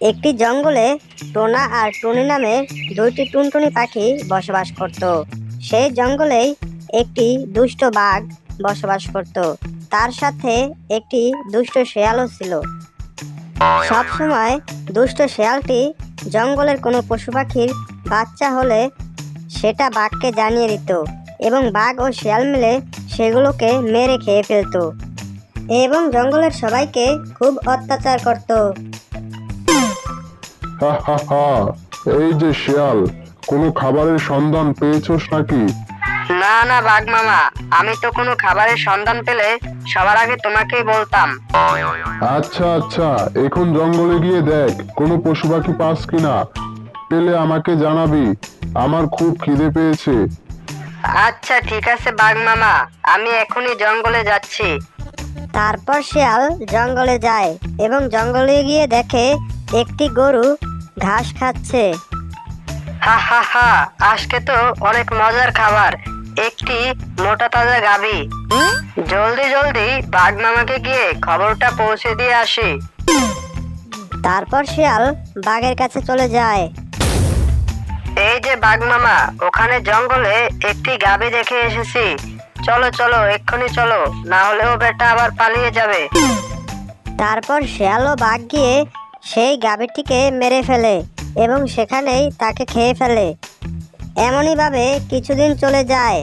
একটি জঙ্গলে টোনা আর টুনি নামের দুইটি টুনটুনি পাখি বসবাস করত। সেই জঙ্গলেই একটি দুষ্ট বাঘ বসবাস করত। তার সাথে একটি দুষ্ট শেয়ালও ছিল। সবসময় দুষ্ট শেয়ালটি জঙ্গলের কোনো পশু পাখির বাচ্চা হলে সেটা বাঘকে জানিয়ে দিত এবং বাঘ ও শেয়াল মিলে সেগুলোকে মেরে খেয়ে ফেলতো। এবং জঙ্গলের সবাইকে খুব অত্যাচার করত। হা হা হা এই যে শিয়াল কোনো খাবারের সন্ধান পেয়েছোস নাকি? না না বাঘ মামা আমি তো কোনো খাবারের সন্ধান পেলে সবার আগে তোমাকেই বলতাম। আচ্ছা আচ্ছা এখন জঙ্গলে গিয়ে দেখ কোনো পশু পাখি পাস কিনা। পেলে আমাকে জানাবি আমার খুব খিদে পেয়েছে। আচ্ছা ঠিক আছে বাঘ মামা আমি এখনই জঙ্গলে যাচ্ছি। তারপর শিয়াল জঙ্গলে যায় এবং জঙ্গলে গিয়ে দেখে একটি গরু ঘাস খাচ্ছে। হা হা হা আজকে তো অনেক মজার খাবার। একটি মোটা তাজা গাবি। জলদি জলদি বাঘ মামাকে গিয়ে খবরটা পৌঁছে দিয়ে আসি। তারপর শিয়াল বাঘের কাছে চলে যায়। এই যে বাঘ মামা ওখানে জঙ্গলে একটি গাবি দেখে এসেছি। চলো চলো এক্ষুনি চলো না হলেও বেটা আবার পালিয়ে যাবে। তারপর শিয়াল ও বাঘ গিয়ে সেই গাভীটিকে মেরে ফেলে এবং সেখানেই তাকে খেয়ে ফেলে। এমনইভাবে কিছুদিন চলে যায়।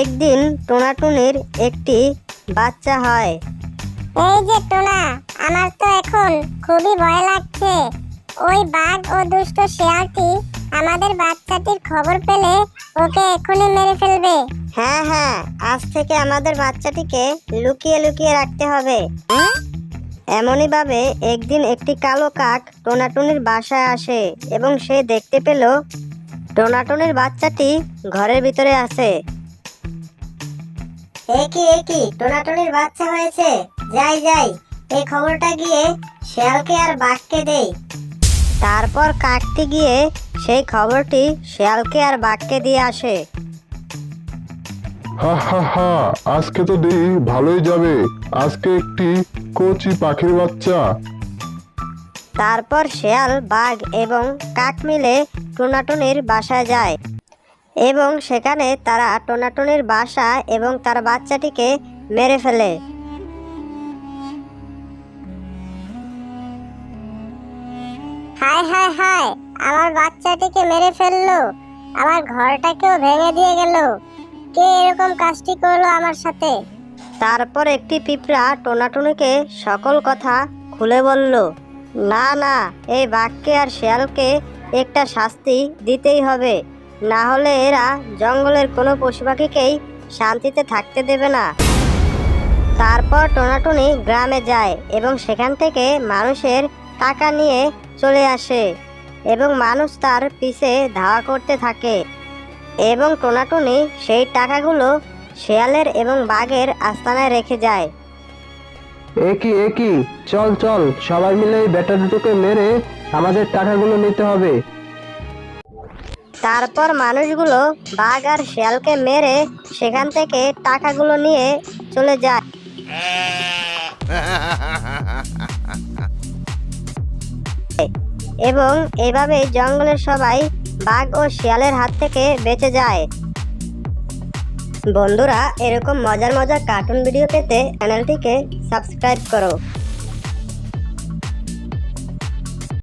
একদিন টোনাটুনির একটি বাচ্চা হয়। এই যে টোনা আমার তো এখন খুবই ভয় লাগছে। ওই বাঘ ও দুষ্ট শিয়ালটি আমাদের বাচ্চাটির খবর পেলে ওকে এখনই মেরে ফেলবে। হ্যাঁ হ্যাঁ আজ থেকে আমাদের বাচ্চাটিকে লুকিয়ে লুকিয়ে রাখতে হবে। এমনই ভাবে একদিন একটি কালো কাক টোনাটুনির বাসায় আসে এবং সে দেখতে পেল টোনাটুনির বাচ্চাটি ঘরের ভিতরে আছে। একই একই টোনাটুনির বাচ্চা হয়েছে? যাই যাই। এই খবরটা গিয়ে শিয়ালকে আর বাঘকে দেই। তারপর কাকটি গিয়ে সেই খবরটি শিয়ালকে আর বাঘকে দিয়ে আসে। হা হা হা আজকে তো দেখি ভালোই যাবে। আজকে একটি কচি পাখির বাচ্চা। তারপর শেয়াল বাঘ এবং কাক মিলে টোনাটুনির বাসায় যায় এবং সেখানে তারা টোনাটুনির বাসা এবং তার বাচ্চাটিকে মেরে ফেলে। হায় হায় হায় আমার বাচ্চাটিকে মেরে ফেলল আমার ঘরটাকেও ভেঙে দিয়ে গেল। কে এরকম কাজটি করল আমার সাথে? তারপর একটি পিঁপড়া টোনাটুনিকে সকল কথা খুলে বলল, না না, এই বাঘকে আর শেয়ালকে একটা শাস্তি দিতেই হবে। না হলে এরা জঙ্গলের কোনো পশু পাখিকেই শান্তিতে থাকতে দেবে না। তারপর টোনাটুনি গ্রামে যায় এবং সেখান থেকে মানুষের টাকা নিয়ে চলে আসে এবং মানুষ তার পিছে ধাওয়া করতে থাকে। এবং টোনাটুনি সেই টাকাগুলো শেয়ালের এবং বাঘের আস্তানায় রেখে যায়। একই একই। চল চল। সবাই মিলে এই বেটা দুটোকে মেরে আমাদের টাকাগুলো নিতে হবে। তারপর মানুষগুলো বাঘ আর শেয়ালকে মেরে সেখান থেকে টাকাগুলো নিয়ে চলে যায়। এবং এভাবে জঙ্গলের সবাই বাঘ ও শিয়ালের হাত থেকে বেঁচে যায়। বন্ধুরা এরকম মজার মজার কার্টুন ভিডিও পেতে চ্যানেলটিকে সাবস্ক্রাইব করো।